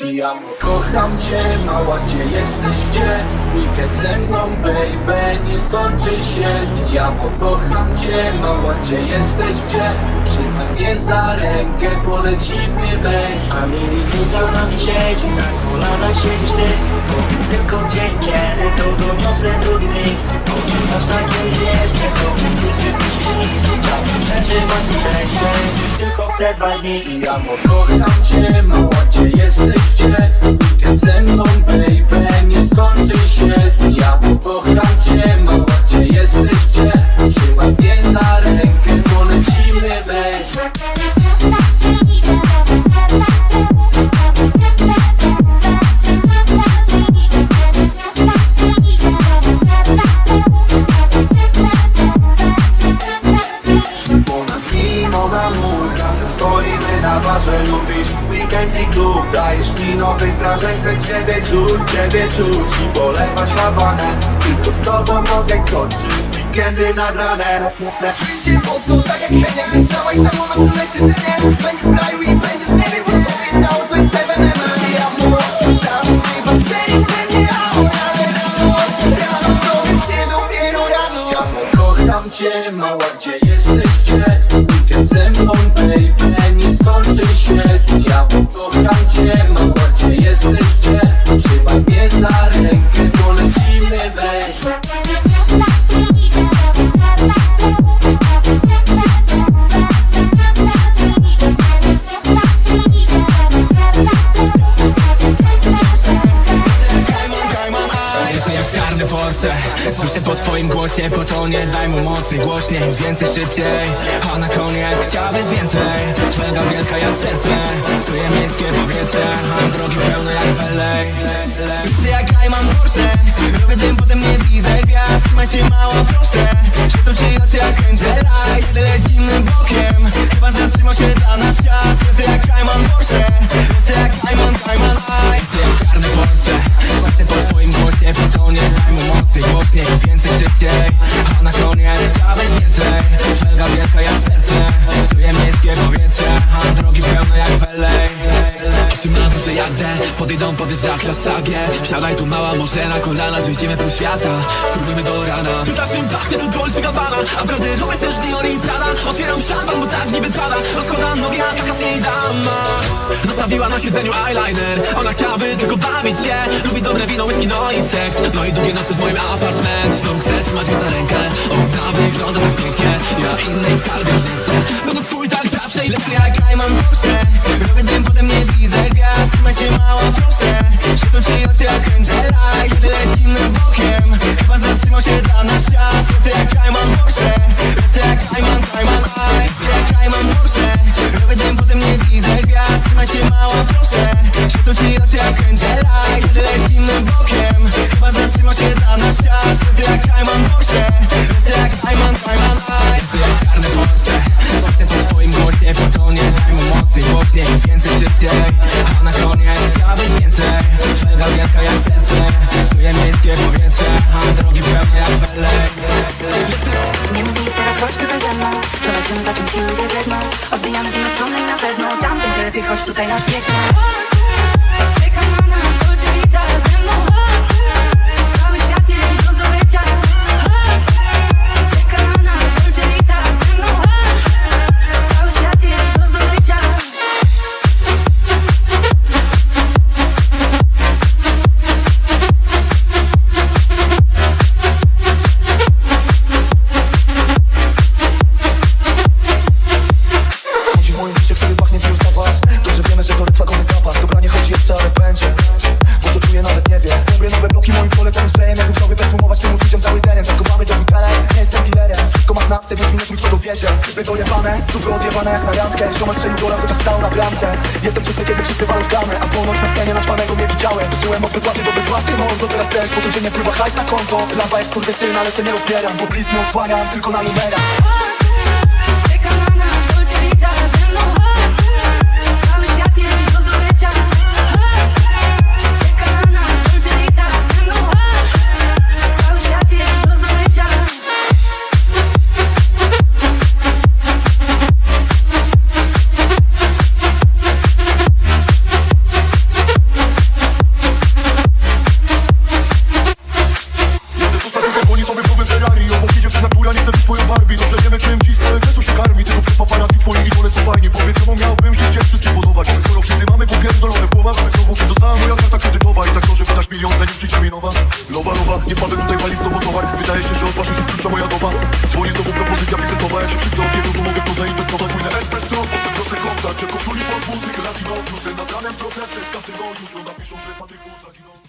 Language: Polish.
Amo, kocham cię, mała, gdzie jesteś, gdzie? Weekend ze mną, baby, nie skończy się. Amo, kocham cię, mała, gdzie jesteś, gdzie? Trzymaj mnie za rękę, polecimy weź. A mieli za nami siedzi, na kolanach siedzisz ty. Powiedz tylko gdzie i kiedy, to zoniosę drugi drink. Oczy masz takie jest, nie Przeżywać mi niż tylko w te dwa dni Ti amo, kocham cię, mała, gdzie jesteś, gdzie? Wrażeń, chcę ciebie czuć, ciebie czuć I polewać habanę Tylko z tobą mogę kończyć weekendy nad ranem. Przyjdzie mocno, tak jak Henia Więc dawaj samo na tylne siedzenie Będziesz w kraju i będziesz nie wiem co sobie działo To jest TVNM Ja mu oddam Chyba strzeli we mnie Rano, rano, rano Dowiem się dopiero rano. Kocham cię, mała, gdzie jesteś, gdzie? Weekend ze mną, baby, nie skończy się. Ja kocham cię, mała, Słyszę po twoim głosie po tonie Daj mu mocniej, głośniej, więcej, szybciej. A na koniec chciałbyś więcej. Felga wielka jak serce Czuję miejskie powietrze Mam drogi pełne jak w LA Chcę jak Ayman Porsche Robię dym, potem nie widzę gwiazd. Trzymaj się mało, proszę Świecą ci oczy jak Angela. Bokiem podejdą podjeżdża klasa G. Wsiadaj tu mała, może na kolana Zwiedzimy pół świata, spróbujmy do rana. Pytasz im pachnie to Dolce Gabbana A w garderobie też Dior i Prada. Otwieram szampan, bo tak nie wypada Rozkładam nogi na taka z niej dama. Zostawiła na siedzeniu eyeliner. Ona chciałaby tylko bawić się. Lubi dobre wino, whisky, no i seks. No i długie noce w moim apartment. Dom chce trzymać mnie za rękę. Ona wygląda tak pięknie. Ja innej skarby jak Ayman Porsche Robię dym, potem nie widzę gwiazd. Trzymaj się mała, proszę. Świecą ci oczy jak Angela. Kiedy lecimy bokiem Chyba zatrzymał się dla nas czas. Lecę jak głośniej, więcej, szybciej A na koniec chciałbyś więcej. Felga wielka jak serce Czuję miejskie powietrze A drogi pełne jak w LA Nie mów nic, teraz chodź tutaj ze mną. Zobaczymy za czym ci ludzie biegną. Odbijamy w inną stronę i na pewno. Tam będzie lepiej, chodź tutaj nas nie dowiezie By dojebane, dupy odjebane jak na randkę. Ziomal strzelił gola, chociaż stał na bramce. Jestem czysty, kiedy wszyscy walą w klamę A ponoć na scenie naćpanego nie widziałem. Żyłem od wypłaty do wypłaty, no to teraz też. Bo codziennie wpływa hajs na konto. Lampa jak skurwysyn, ale się nie rozbieram Bo blizn nie odsłaniam, tylko na numerach Wizja biznesowa, ja się wszyscy odjebą, tu mogę w to zainwestować Wójnę espresso, potem do sekunda Czy koszuli pod muzykę latino, wrócę nad ranem w drodze Przez kasyno, jutro napiszą, że Patryku zaginął